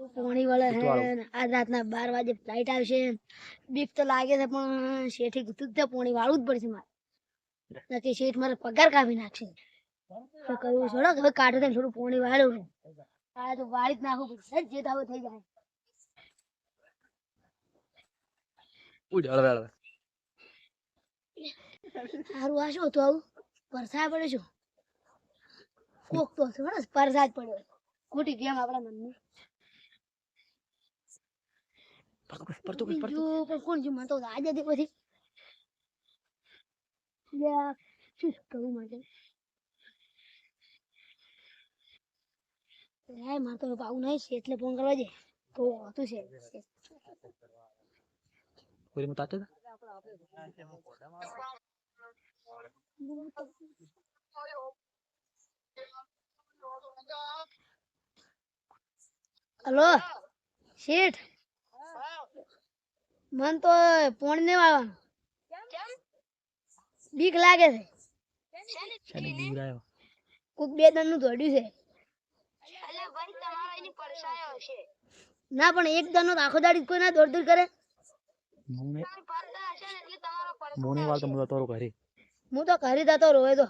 પોણી વળે હે આજ રાતના બાર વાગે ફ્લાઇટ આવશે. બીક તો લાગે છે પણ શેઠી કીધું તો છે પોણી વાળવું જ પડશે મારે. નથી શેઠ મારે પગાર કાપી નાખશે. તો કરવું છોડો હવે કાઢો થઈને થોડું પોણી વાળું છે. આ તો વાળી જ નાખું પડશે જે તાવો થઈ જાય. સારું આ શું હતું આવું? વરસાદ પડે શું? કોક તો બસ પડ્યો. ખોટી ગેમ આપણા મનની પડતો પડતું પડતો પણ કોણ મને તો આજે હતી પછી યા શું કહું માટે હે મારે તો પાવું નહીં છે એટલે ફોન કરવા દે તો હતું છે કોઈ મત આતે હલો શેઠ મન તો ફોન નહીં વાળવાનું. બીક લાગે છે. શાની બીવરાયો કોક બે દનનું દોડ્યું છે. ના પણ એક દન નો આખો દાડી કોઈ ના દોડ દોડ કરે. મોને મોની વાળ તો મુદા તોરો ઘરે. હું તો ઘરે દાતો રોવે તો.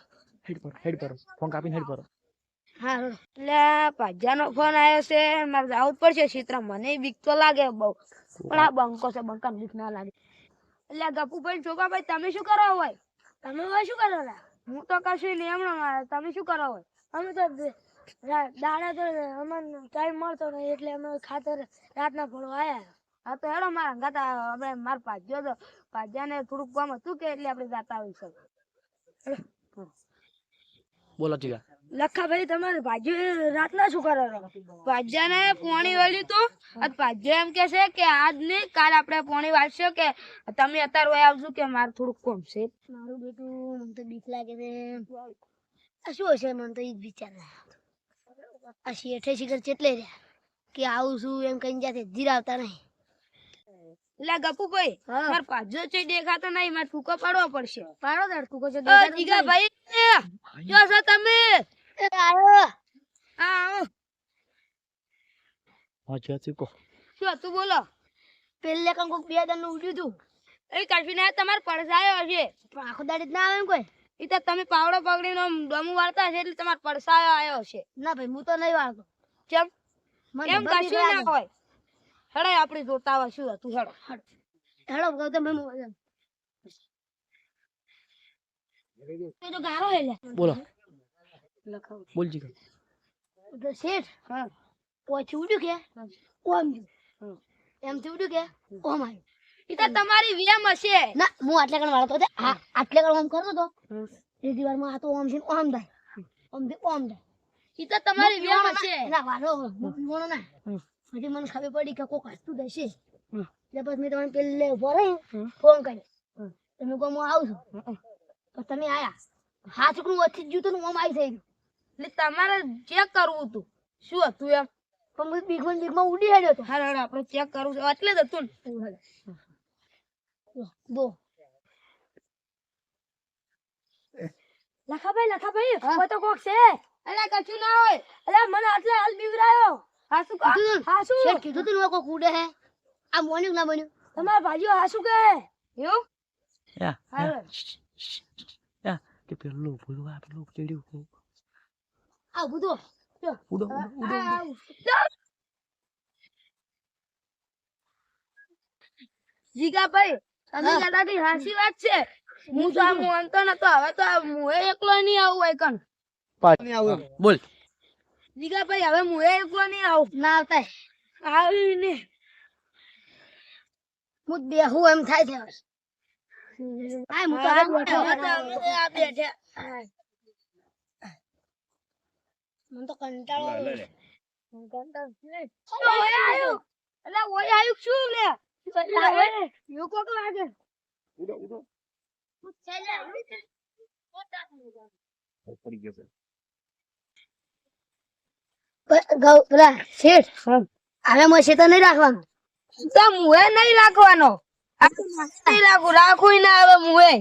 હેડ પર હેડ પર ફોન કાપીને હેડ પર. હા રો. એટલે ભાજ્યાનો ફોન આવ્યો છે, મારે જવું પડશે ચિત્ર મને બીક તો લાગે બહુ. પણ આ બંકો છે બંકા બીક ના લાગે. એટલે ગપુભાઈ છોકરાભાઈ, તમે શું કરો હોય? તમે હોય શું કરો? હું તો કશું નહીં મારે. તમે શું કરો હોય? અમે તો દાડા તો અમને ટાઈમ મળતો નહીં, એટલે અમે ખાતર રાતના ફળો આવ્યા હા તો હેડો મારા ગાતા આપણે માર ભાજ્યો તો ભાજ્યાને થોડુંક કામ હતું કે એટલે આપણે જાતા આવી શકે બોલો ચીગા લખાભાઈ તમારે ભાજી રાતના શું કરો ભાજ્યાને પોણી વાળ્યું તું? ભાજ્યો એમ કે છે કે આજ નહીં કાલ આપણે પોણી વાળશો કે તમે અત્યારે હોય આવજો કે મારે થોડુંક કોમ છે. મારું બેટું મને તો બીક લાગે છે. આ શું હશે? મને તો એ જ વિચાર. આ શેઠે શિખર ચેટલે રહ્યા? કે આવું છું એમ કઈ જાતે ધીર આવતા નહીં. એટલે ગપુ ભાઈ માર પાજો છે દેખાતો નહીં મારે ફૂકો પાડવો પડશે. પાડો તાર ફૂકો છે. ભાઈ જો તમે. શું બોલો? પેલે કંઈક બે દાનનું ઉડ્યું તું. એ કલ્પના તમારે પડસાયો હશે. પણ આખો દાડી ના આવે કોઈ? એ તો તમે પાવડો પકડીને ડમું વાળતા હશે એટલે તમારે પડસાયો આવ્યો હશે. ના ભાઈ હું તો નહીં વાળતો. કેમ? મને કશું ના હોય? હેડો આપણે જોતા હોય શું હતું હેડો. હેડો. ગૌતમ ભાઈ બોલો. બોલ ચીગા તો શેઠ હા. પછી ઉડ્યું કે? ઓમ. એમથી ઉડ્યું કે? ઓમ આવ્યું. એ તો તમારી વ્યમ હશે. ના હું આટલે કણ વાળતો હતો આ આટલે કણ ઓમ કરતો હતો એ દિવાલમાં આ તો ઓમ છે ઓમ થાય. ઓમથી ઓમ થાય. એ તો તમારી વેમ પીવાનો હશે. ના, વાળો હું પીવાનો ના. પછી મને ખબર પડી કે કોક હસતું થશે એટલે પછી મેં તમને પેલે ઊભો રહી ફોન કર્યો. તમે કહો હું આવું છું. તો તમે આયા. હાથ ઉકળું ઓછી જ ને ઓમ આવી થઈ ગયું. એટલે તમારે ચેક કરવું હતું. શું હતું એમ? પણ બીગમાં બીગમાં ઉડી હેડ્યો હતો. હાલ હેડો આપણે ચેક કરવું છે. એટલે જ હતું ને. દો. લખાભાઈ લખાભાઈ તો કોક છે? અલા કશું ના હોય. અલા મને આટલે હાલ બીવરાયો. હાસુ? હાસુ શેઠ કીધું તું. કોક ઉડે હે. આ મોન્યું ના બન્યું? તમારા ભાઈઓ હાસુ કે એવું? યા કે પેલું પેલું ચડ્યું આ ઉડો ઉડો ઉડો જીગાભાઈ તમે હા. કહેતા કે હાસી વાત છે હું તો આ માનતો નતો હવે તો મુએ એકલો નહીં આવું હોય કણ બોલ જીગાભાઈ હવે મુએ એકલો નહીં આવું ના આવતા આવી ને હું બેહું એમ થાય છે હવે. આ હું તો આ બેઠા મને તો કંટાળો આવે. ઓય આયુ. અલા. ઓય આયુ શું લે? લાવે યો કોક લાગે? પડી ગયો પ- ગૌ- પેલા શેઠ હવે મસે તો નહીં રાખવાનું. તો મુએ નહીં રાખવાનો. આ નહીં રાખું રાખું ના હવે મુએ.